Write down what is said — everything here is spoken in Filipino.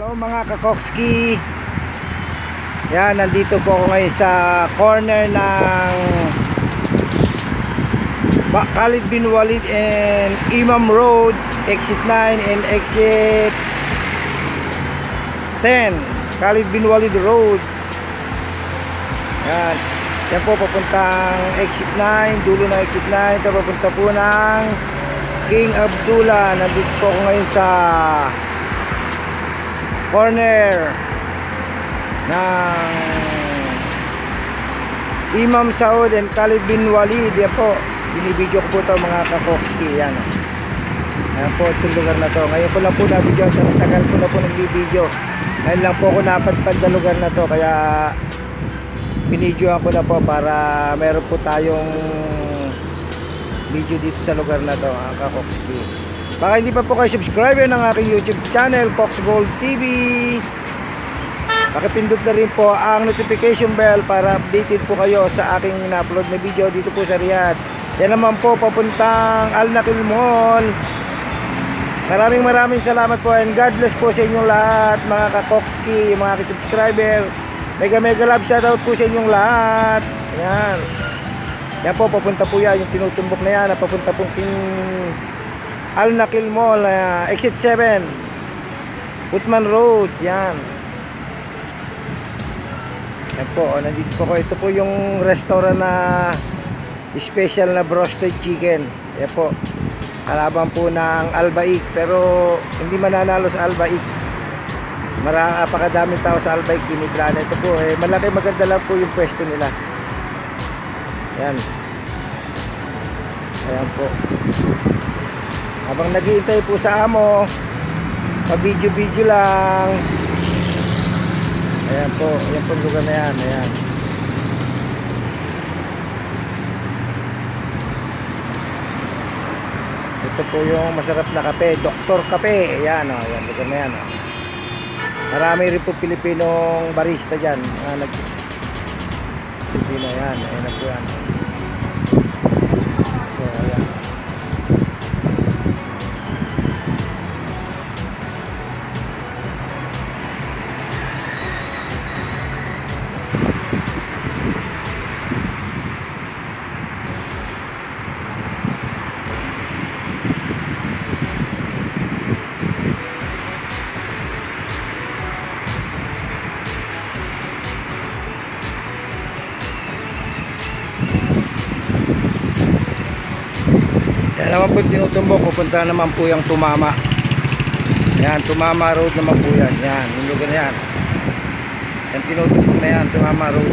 Hello mga kakokski. Yan, nandito po ako ngayon sa corner ng Khalid bin Walid and Imam Road Exit 9 and exit 10 Khalid bin Walid Road. Yan. Yan po papuntang exit 9 Dulo ng exit 9 Ito papunta po ng King Abdullah. Nandito po ako ngayon sa corner ng Imam Saud and Khalid bin Walid. Yan po binibidyo ko po ito mga kakokski yan. Yan po itong lugar na to. Ngayon ko lang po nabidyo sa tagal ko na po nagbibidyo. Ngayon lang po ako napadpad sa lugar na to kaya binidyoan ko na po para meron po tayong video dito sa lugar na to mga kakokski Baka hindi pa po kayo subscriber ng aking YouTube channel, Fox Gold TV. Pakipindot na rin po ang notification bell para updated po kayo sa aking na-upload na video dito po sa Riyadh. Yan naman po papuntang Al Nakil Mall. Maraming maraming salamat po and God bless po sa inyong lahat mga kakokski, mga subscriber. Mega mega love shoutout po sa inyong lahat. Yan. Yan po, papunta po yan, yung tinutumbok na yan, papunta po King Al Nakil Mall, uh, exit 7. Putman Road, yan. Yan po, oh, nandito po ko. Ito po yung restaurant na special na broasted chicken. Yan po. Kalaban po ng Albaik, pero hindi mananalo sa Albaik. Marang apakadaming tao sa Albaik binibla na ito po. Eh, malaki maganda lang po yung pwesto nila. Yan. Ayan po. Habang naghihintay po sa amo, pa-video-video lang. Ayan po, ayan po lugar na yan, ayan. Ito po yung masarap na kape, Dr. Kape. Ayan, oh, ayan, lugar na yan. Oh. Marami rin po Pilipinong barista dyan. Mga nag Pilipino, ayan, ayan na po yan. Yan naman po tinutumbok. Pupunta naman po yung tumama. Yan, tumama road naman po yan. Yan, yung lugar na yan. Yan, tinutumbok na yan, tumama road.